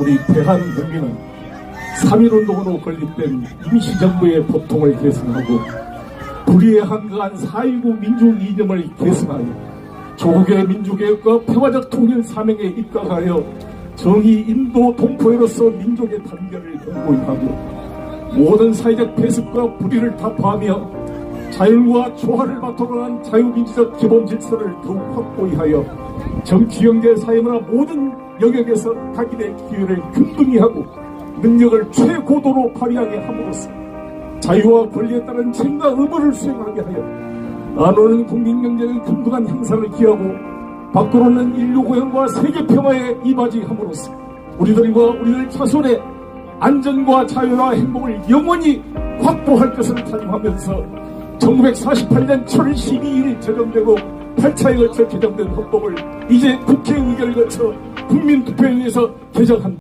우리 대한국민은 3.1운동으로 건립된 임시정부의 보통을 계승하고 불의에 한가한 4.19 민중 이념을 계승하여 조국의 민주개혁과 평화적 통일 사명에 입각하여 정의 인도 동포로서 민족의 단결을 견고히 하고 모든 사회적 배습과 불의를 타파하며 자율과 조화를 바탕으로 한 자유민주적 기본 질서를 더욱 확고히 하여 정치, 경제, 사회문화 모든 영역에서 각인의 기회를 균등히 하고 능력을 최고도로 발휘하게 함으로써 자유와 권리에 따른 책임과 의무를 수행하게 하여 안오는 국민경제의 균등한 향상을 기하고 밖으로는 인류 고용과 세계 평화에 이바지함으로써 우리들과 우리들 자손의 안전과 자유와 행복을 영원히 확보할 것을 다짐하면서 1948년 7월 12일 제정되고 8차에 걸쳐 개정된 헌법을 이제 국회 의결을 거쳐 국민투표에 의해서 개정한다.